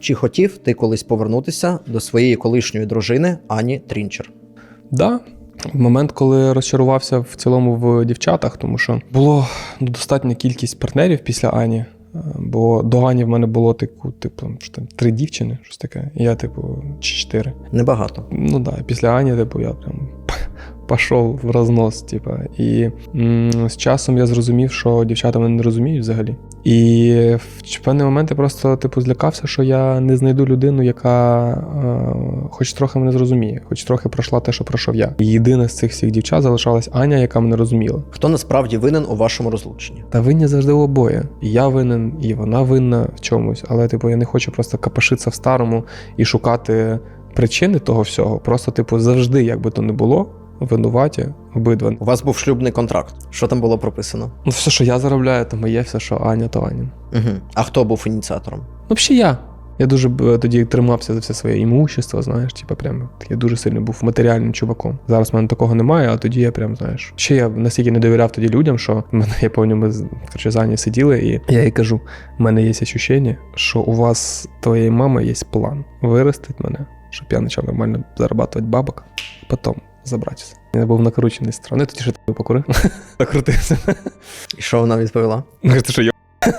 Чи хотів ти колись повернутися до своєї колишньої дружини Ані Трінчер? Да. В момент, коли розчарувався в цілому в дівчатах, тому що було достатня кількість партнерів після Ані. Е, Бо до Ані в мене було типу, типу, що там, три дівчини, щось таке. І я, типу, чи чотири. Небагато. Ну да, після Ані, типу, я прям пішов в рознос. Типу. І м, з часом я зрозумів, що дівчата мене не розуміють взагалі. І в певний момент я просто типу злякався, що я не знайду людину, яка е, хоч трохи мене зрозуміє, хоч трохи пройшла те, що пройшов я. І єдина з цих всіх дівчат залишалась Аня, яка мене розуміла. Хто насправді винен у вашому розлученні? Та винні завжди обоє. І я винен, і вона винна в чомусь. Але, типу, я не хочу просто капашитися в старому і шукати причини того всього. Просто, типу, завжди, як би то не було, винуваті обидва. У вас був шлюбний контракт. Що там було прописано? Ну, все, що я заробляю, то моє, все, що Аня, то Аня. Угу. А хто був ініціатором? Ну, взагалі я. Я дуже б, е, тоді тримався за все своє імущество, знаєш, типу, прям я дуже сильно був матеріальним чуваком. Зараз в мене такого немає, а тоді я прям, знаєш. Ще я настільки не довіряв тоді людям, що мене, я пам'ятаю, ми з коротше, з Ані сиділи, і я їй кажу: в мене є відчуття, що у вас, твоєї мами, є план виростить мене, щоб я почав нормально зарабатувати бабок, потім забратися. Я був накручений з сторони, тоді ще покурив, накрутився. І що вона відповіла? Говорить, що я